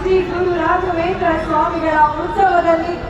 ಶ್ರೀ ಗುರು ರಾಘವೇಂದ್ರ ಸ್ವಾಮಿಗಳ ಉತ್ಸವದಲ್ಲಿ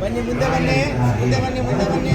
ಬನ್ನಿ ಮುಂದೆ ಬನ್ನಿ ಮುಂದೆ ಬನ್ನಿ ಮುಂದೆ ಬನ್ನಿ.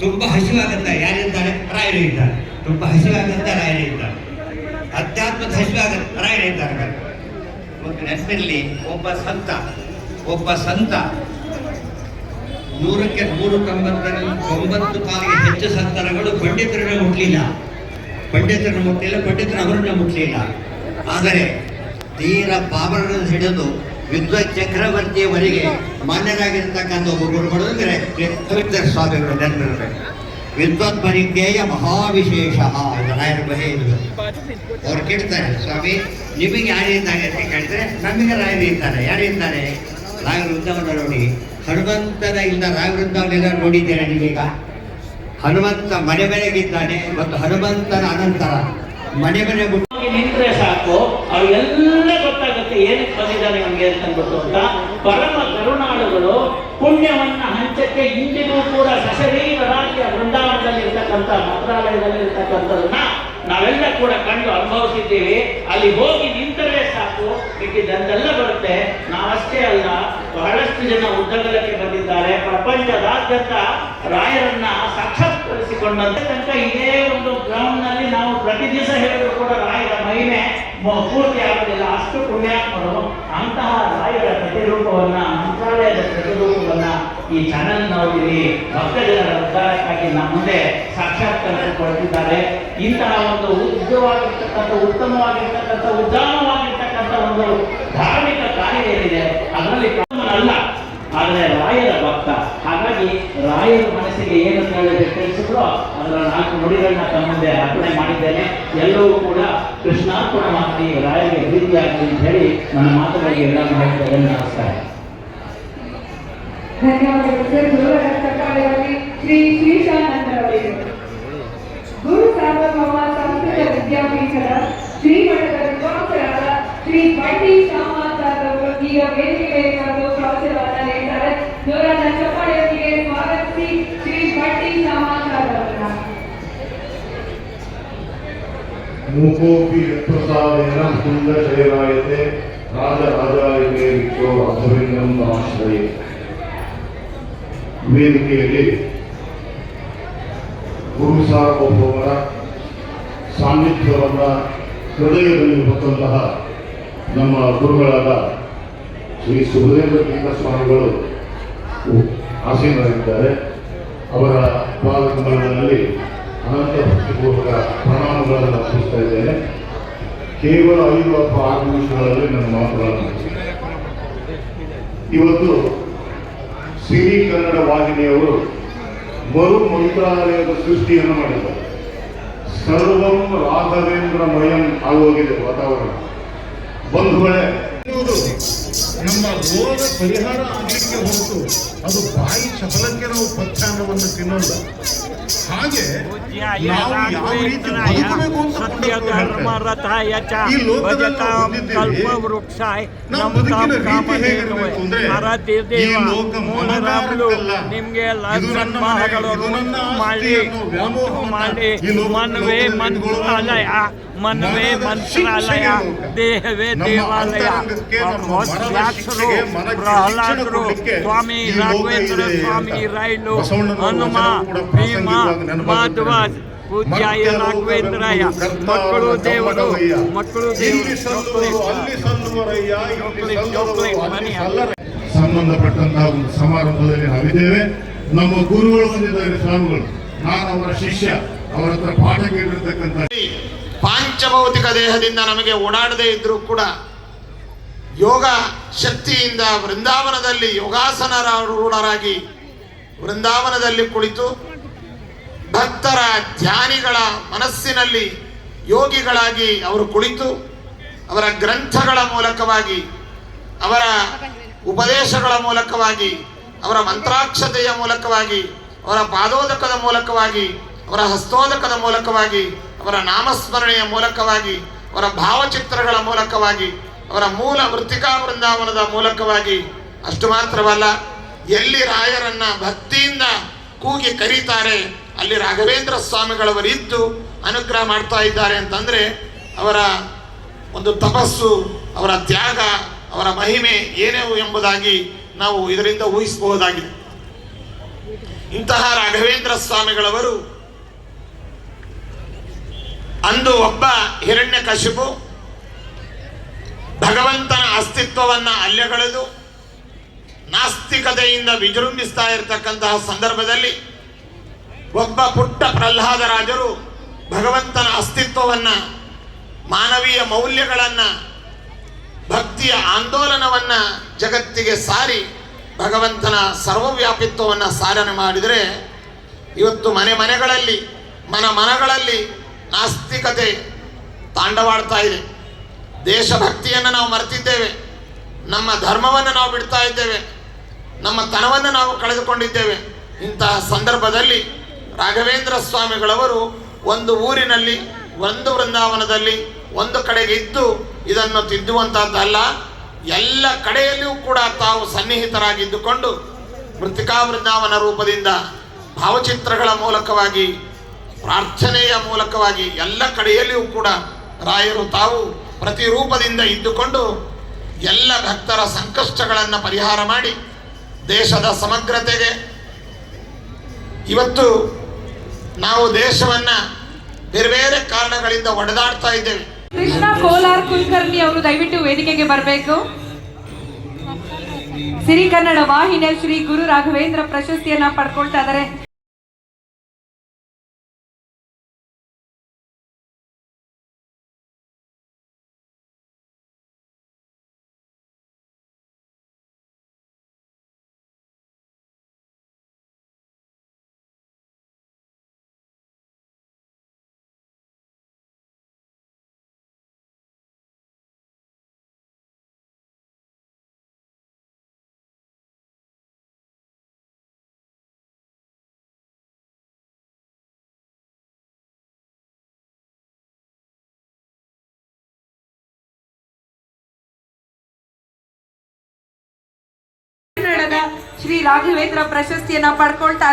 ತುಂಬಾ ಹಸಿವಾಗಂತ ಯಾರಿದ್ದಾರೆ ರಾಯರು ಇದ್ದಾರೆ. ತುಂಬಾ ಹಸಿವಾಗಂತ ರಾಯರು ಇದ್ದಾರೆ. ಅಧ್ಯಾತ್ಮದ ಹಸಿವಾಗಂತ ರಾಯರು ಇದ್ದಾರೆ ನೆನಪಿನಲ್ಲಿ ಒಬ್ಬ ಸಂತ ಒಬ್ಬ ಸಂತ ನೂರಕ್ಕೆ ನೂರು ತೊಂಬತ್ತರಲ್ಲಿ ತೊಂಬತ್ತು ಕಾಲಿಗೆ ಹೆಚ್ಚು ಸಂತಾನಗಳು ಪಂಡಿತರನ್ನ ಮುಟ್ಲಿಲ್ಲ. ಪಂಡಿತರನ್ನ ಮುಟ್ಲಿಲ್ಲ ಪಂಡಿತರ ಅವರನ್ನ ಮುಟ್ಲಿಲ್ಲ. ಆದರೆ ತೀರ ಪಾಮರನ ಹಿಡಿದು ವಿದ್ವತ್ ಚಕ್ರವರ್ತಿಯವರಿಗೆ ಮಾನ್ಯರಾಗಿರ್ತಕ್ಕಂಥ ಒಬ್ಬ ಗುರುಗಳು ಅಂದರೆ ಸ್ವಾಮಿಗಳು ನೆನಪಿರಬೇಕು ವಿದ್ವತ್ ಪರಿಜ್ಞೇಯ ಮಹಾವಿಶೇಷ ರಾಯರ ಇದು ಅವ್ರು ಕೇಳ್ತಾರೆ, ಸ್ವಾಮಿ, ನಿಮಗೆ ಯಾರಿದ್ದಾರೆ ಅಂತ ಕೇಳಿದ್ರೆ ನಮಗೆ ರಾಯರಿದ್ದಾರೆ ಇದ್ದಾರೆ. ಯಾರು ಇದ್ದಾರೆ? ರಾಯ ವೃಂದಾವನ ನೋಡಿ ಹನುಮಂತನ ಇಲ್ಲ ರಾಯ ವೃಂದಾವನೆಲ್ಲ ನೋಡಿದ್ದೀರಾ ನೀವೀಗ? ಹನುಮಂತ ಮನೆ ಮನೆಗಿದ್ದಾನೆ, ಮತ್ತು ಹನುಮಂತನ ಅನಂತರ ಮನೆ ಹೋಗಿ ನಿಂತ್ರೆ ಸಾಕು. ಅವೆಲ್ಲ ಗೊತ್ತಾಗುತ್ತೆ ಏನಕ್ಕೆ ಬಂದಿದ್ದಾನೆ ಅಂತ ಅಂದ್ಬಿಟ್ಟು ಅಂತ. ಪರಮ ಕರುಣಾಳುಗಳು ಪುಣ್ಯವನ್ನ ಹಂಚಕ್ಕೆ ಇಂದಿಗೂ ಕೂಡ ಸಶರೀರರಾಗಿ ವೃಂದಾವನದಲ್ಲಿ ಇರ್ತಕ್ಕಂಥ ಮಂತ್ರಾಲಯದಲ್ಲಿ ಇರ್ತಕ್ಕಂಥದನ್ನ ನಾವೆಲ್ಲ ಕೂಡ ಕಂಡು ಅನುಭವಿಸಿದ್ದೀವಿ. ಅಲ್ಲಿ ಹೋಗಿ ನಿಂತರೆ ಸಾಕು ಇದೆಲ್ಲ ಬರುತ್ತೆ. ನಾವಷ್ಟೇ ಅಲ್ಲ, ಬಹಳಷ್ಟು ಜನ ಉದ್ದಗಲಕ್ಕೆ ಬಂದಿದ್ದಾರೆ. ಪ್ರಪಂಚದಾದ್ಯಂತ ರಾಯರನ್ನ ಸಾಕ್ಷಾತ್ಕರಿಸಿಕೊಂಡಂತೆ ತನಕ ಇದೇ ಒಂದು ಗ್ರೌಂಡ್ ನಾವು ಪ್ರತಿ ದಿವಸ ಹೇಳಿದ್ರು ಕೂಡ ರಾಯರ ಮಹಿಮೆ ಪೂರ್ತಿ ಆಗುದಿಲ್ಲ ಅಷ್ಟು ಪುಣ್ಯಾತ್ಮರು ಅಂತಹ ರಾಯರ ಪ್ರತಿರೂಪವನ್ನ, ಮಂತ್ರಾಲಯದ ಪ್ರತಿರೂಪವನ್ನ ಈ ಚಾನೆಲ್ ಭಕ್ತ ಜನರ ಉದ್ಧಾರಕ್ಕಾಗಿ ನಮ್ಮ ಮುಂದೆ ಸಾಕ್ಷಾತ್ಕರಿಸಿಕೊಳ್ತಿದ್ದಾರೆ ಇಂತಹ ಒಂದು ಉದ್ದವಾಗಿರ್ತಕ್ಕಂಥ, ಉತ್ತಮವಾಗಿರ್ತಕ್ಕಂಥ ಉದ್ದಾಮವಾಗಿರ್ತಕ್ಕಂಥ ಒಂದು ಧಾರ್ಮಿಕ ಕಾರ್ಯ ಏನಿದೆ, ಅದರಲ್ಲಿ ಅಲ್ಲ. ಆದರೆ ರಾಯರ ಭಕ್ತ, ಹಾಗಾಗಿ ರಾಯರ ಮನಸ್ಸಿಗೆ ಏನು ಹೇಳಿ ತಿಳಿಸಿದ್ರು ಅದರ ನಾಲ್ಕು ನುಡಿಗಳನ್ನ ತಮ್ಮ ಮುಂದೆ ಅರ್ಪಣೆ ಮಾಡಿದ್ದೇನೆ. ಎಲ್ಲವೂ ಕೂಡ ಕೃಷ್ಣಾರ್ಪಣ ಮಾಡಿ ರಾಯರಿಗೆ ಪ್ರೀತಿಯಾಗಲಿ ಅಂತ ಹೇಳಿ ನನ್ನ ಮಾತುಗಳಿಗೆ ಎಲ್ಲ ಮಾಡಿದ್ದೇನೆ ನಮಸ್ಕಾರ. ಶ್ರೀ ಶ್ರೀ ಸ್ವಾಗತಿಸಿ ಶ್ರೀ ಬಂಡಿ ಶ್ಯಾಮಾಚಾರ್ಯವರನ್ನ ಮೂಕೋಪಿ ಯತ್ಪ್ರಸಾದೇನ ಸುಂದರಶಯನಾಯತೆ ರಾಜರಾಜಾಯತೆ ವಿಖ್ಯೋ ಅಧವಿಂದಂ ಆಶ್ರಯ. ವೇದಿಕೆಯಲ್ಲಿ ಗುರು ಸಾರ್ವಭೌಮರ ಸಾನ್ನಿಧ್ಯವನ್ನು ಹೃದಯದಲ್ಲಿ ಹೊತ್ತಂತಹ ನಮ್ಮ ಗುರುಗಳಾದ ಶ್ರೀ ಸುಭದೇಂದ್ರ ತೀರ್ಥ ಸ್ವಾಮಿಗಳು ಆಸೀನರಾಗಿದ್ದಾರೆ. ಅವರ ಪಾದಕಮಲದಲ್ಲಿ ಅನಂತ ಭಕ್ತಿಪೂರ್ವಕ ಪ್ರಣಾಮಗಳನ್ನು ಅರ್ಪಿಸ್ತಾ ಇದ್ದೇನೆ. ಕೇವಲ ಐದು ಅಥವಾ ಆರು ನಿಮಿಷಗಳಲ್ಲಿ ನನ್ನ ಮಾತುಗಳನ್ನು ಇವತ್ತು ಸಿರಿ ಕನ್ನಡ ವಾಹಿನಿಯವರು ಮರು ಮಂತ್ರಾಲಯದ ಸೃಷ್ಟಿಯನ್ನು ಮಾಡಿದ್ದಾರೆ. ಸರ್ವಂ ರಾಘವೇಂದ್ರಮಯಂ ಆಗೋಗಿದೆ ವಾತಾವರಣ. ಬಂಧುಗಳೇ ನಮ್ಮ ರೋಗ ಪರಿಹಾರ ಆಗಲಿಕ್ಕೆ ಹೊರತು ಅದು ಬಾಯಿ ಚಪಲಕ್ಕೆ ನಾವು ಪಚ್ಚಾನ್ನವನ್ನು ತಿನ್ನೋಲ್ಲ. ಹಾಗೆ ನಾವು ಯಾವ ರೀತಿ ಬದುಕಬೇಕು ಅಂತ ಕೊಂಡದ್ದು ಹೇಳ್ತಾರೆ. ರಥಾಯ ಚ ಈ ಲೋಕದಲ್ಲಿ ನಾವು ಭಜತಾಂ ಬಂದಿದ್ದೀವಿ. ಕಲ್ಪವೃಕ್ಷಾಯ ನಾವು ನಮತಾಂ ಬದುಕಿನ ರೀತಿ ಹೇಗಿರಬೇಕು ಅಂದ್ರೆ, ಈ ಲೋಕ ಮೂಲರಾಮುಲು ಮನದಾರಕ್ಕಲ್ಲ. ನಿಮ್ಗೆ ಎಲ್ಲ ಇದು ನನ್ನ ಸನ್ಮಾನಗಳು ಮನೆ, ಇದು ನನ್ನ ಆಸ್ತಿ ಮಾಡಿ ಅನ್ನೋ ಮಾಡಿ ಈ ಲೋಕ- ಮನವೇ ಲೋಕದಲ್ಲಿ ಮಂತ್ರಾಲಯ ಮನವೇ ಮಂತ್ರಾಲಯ. ದೇಹವೇ ದೇವಾಲಯ. ವ್ಯಾಸರು ಪ್ರಹ್ಲಾದರು ಸ್ವಾಮಿ ರಾಘವೇಂದ್ರ ಸ್ವಾಮಿ ರೈಲು ಹನುಮ ಭೀಮ ಮಾಧವಾಜ್ ಪೂಜ್ಯಾಯ ರಾಘವೇಂದ್ರಾಯ ಮಕ್ಕಳು ದೇವರು ಮಕ್ಕಳು ದೇವರು ಸಂಬಂಧಪಟ್ಟಂತಹ ಒಂದು ಸಮಾರಂಭದಲ್ಲಿ ನಾವಿದ್ದೇವೆ. ನಮ್ಮ ಗುರುಗಳು ಬಂದಿದ್ದಾರೆ ಸ್ವಾಮಿಗಳು. ನಾನು ಅವರ ಶಿಷ್ಯ. ಅವರ ಪಾಠ ಕೇಳಿರ್ತಕ್ಕಂಥ ಪಾಂಚಭೌತಿಕ ದೇಹದಿಂದ ನಮಗೆ ಓಡಾಡದೇ ಇದ್ರೂ ಕೂಡ ಯೋಗ ಶಕ್ತಿಯಿಂದ ವೃಂದಾವನದಲ್ಲಿ ಯೋಗಾಸನರೂಢರಾಗಿ ವೃಂದಾವನದಲ್ಲಿ ಕುಳಿತು ಭಕ್ತರ ಧ್ಯಾನಿಗಳ ಮನಸ್ಸಿನಲ್ಲಿ ಯೋಗಿಗಳಾಗಿ ಅವರು ಕುಳಿತು ಅವರ ಗ್ರಂಥಗಳ ಮೂಲಕವಾಗಿ, ಅವರ ಉಪದೇಶಗಳ ಮೂಲಕವಾಗಿ, ಅವರ ಮಂತ್ರಾಕ್ಷತೆಯ ಮೂಲಕವಾಗಿ, ಅವರ ಪಾದೋದಕದ ಮೂಲಕವಾಗಿ ಅವರ ಹಸ್ತೋದಕದ ಮೂಲಕವಾಗಿ, ಅವರ ನಾಮಸ್ಮರಣೆಯ ಮೂಲಕವಾಗಿ, ಅವರ ಭಾವಚಿತ್ರಗಳ ಮೂಲಕವಾಗಿ, ಅವರ ಮೂಲ ವೃತ್ತಿಕಾ ವೃಂದಾವನದ ಮೂಲಕವಾಗಿ, ಅಷ್ಟು ಮಾತ್ರವಲ್ಲ, ಎಲ್ಲಿ ರಾಯರನ್ನ ಭಕ್ತಿಯಿಂದ ಕೂಗಿ ಕರೀತಾರೆ, ಅಲ್ಲಿ ರಾಘವೇಂದ್ರ ಸ್ವಾಮಿಗಳವರಿದ್ದು ಅನುಗ್ರಹ ಮಾಡ್ತಾ ಇದ್ದಾರೆ ಅಂತಂದ್ರೆ, ಅವರ ಒಂದು ತಪಸ್ಸು, ಅವರ ತ್ಯಾಗ, ಅವರ ಮಹಿಮೆ ಏನೇವು ಎಂಬುದಾಗಿ ನಾವು ಇದರಿಂದ ಊಹಿಸಬಹುದಾಗಿದೆ. ಇಂತಹ ರಾಘವೇಂದ್ರ ಸ್ವಾಮಿಗಳವರು ಅಂದು ಒಬ್ಬ ಹಿರಣ್ಯ ಕಶಿಪು ಭಗವಂತನ ಅಸ್ತಿತ್ವವನ್ನು ಅಲ್ಲೆಗಳೆದು ನಾಸ್ತಿಕತೆಯಿಂದ ವಿಜೃಂಭಿಸ್ತಾ ಇರತಕ್ಕಂತಹ ಸಂದರ್ಭದಲ್ಲಿ ಒಬ್ಬ ಪುಟ್ಟ ಪ್ರಹ್ಲಾದರಾಜರು ಭಗವಂತನ ಅಸ್ತಿತ್ವವನ್ನು, ಮಾನವೀಯ ಮೌಲ್ಯಗಳನ್ನು, ಭಕ್ತಿಯ ಆಂದೋಲನವನ್ನು ಜಗತ್ತಿಗೆ ಸಾರಿ ಭಗವಂತನ ಸರ್ವವ್ಯಾಪಿತ್ವವನ್ನು ಸಾಧನೆ ಮಾಡಿದರೆ ಇವತ್ತು ಮನೆ ಮನೆಗಳಲ್ಲಿ, ಮನ ಮನಗಳಲ್ಲಿ ನಾಸ್ತಿಕತೆ ತಾಂಡವಾಡ್ತಾ ಇದೆ. ದೇಶಭಕ್ತಿಯನ್ನು ನಾವು ಮರೆತಿದ್ದೇವೆ. ನಮ್ಮ ಧರ್ಮವನ್ನು ನಾವು ಬಿಡ್ತಾ ಇದ್ದೇವೆ. ನಮ್ಮ ತನವನ್ನು ನಾವು ಕಳೆದುಕೊಂಡಿದ್ದೇವೆ. ಇಂತಹ ಸಂದರ್ಭದಲ್ಲಿ ರಾಘವೇಂದ್ರ ಸ್ವಾಮಿಗಳವರು ಒಂದು ಊರಿನಲ್ಲಿ, ಒಂದು ವೃಂದಾವನದಲ್ಲಿ, ಒಂದು ಕಡೆಗೆ ಇದ್ದು ಇದನ್ನು ತಿದ್ದುವಂತಹದ್ದಲ್ಲ. ಎಲ್ಲ ಕಡೆಯಲ್ಲಿಯೂ ಕೂಡ ತಾವು ಸನ್ನಿಹಿತರಾಗಿದ್ದುಕೊಂಡು ಮೃತಿಕಾ ವೃಂದಾವನ ರೂಪದಿಂದ ಭಾವಚಿತ್ರಗಳ ಮೂಲಕವಾಗಿ ಪ್ರಾರ್ಥನೆಯ ಮೂಲಕವಾಗಿ ಎಲ್ಲ ಕಡೆಯಲ್ಲಿಯೂ ಕೂಡ ರಾಯರು ತಾವು ಪ್ರತಿರೂಪದಿಂದ ಇದ್ದುಕೊಂಡು ಎಲ್ಲ ಭಕ್ತರ ಸಂಕಷ್ಟಗಳನ್ನು ಪರಿಹಾರ ಮಾಡಿ ದೇಶದ ಸಮಗ್ರತೆಗೆ ಇವತ್ತು ನಾವು ದೇಶವನ್ನ ಬೇರೆ ಬೇರೆ ಕಾರಣಗಳಿಂದ ಒಡೆದಾಡ್ತಾ ಇದ್ದೇವೆ. ಕೃಷ್ಣ ಕೋಲಾರ್ ಕುಲಕರ್ಣಿ ಅವರು ದಯವಿಟ್ಟು ವೇದಿಕೆಗೆ ಬರಬೇಕು. ಸಿರಿ ಕನ್ನಡ ವಾಹಿನಿಯ ಶ್ರೀ ಗುರು ರಾಘವೇಂದ್ರ ಪ್ರಶಸ್ತಿಯನ್ನ ಪಡ್ಕೊಳ್ತಾ ಇದ್ದಾರೆ. ಶ್ರೀ ರಾಘವೇಂದ್ರ ಪ್ರಶಸ್ತಿಯನ್ನ ಪಡ್ಕೊಳ್ತಾ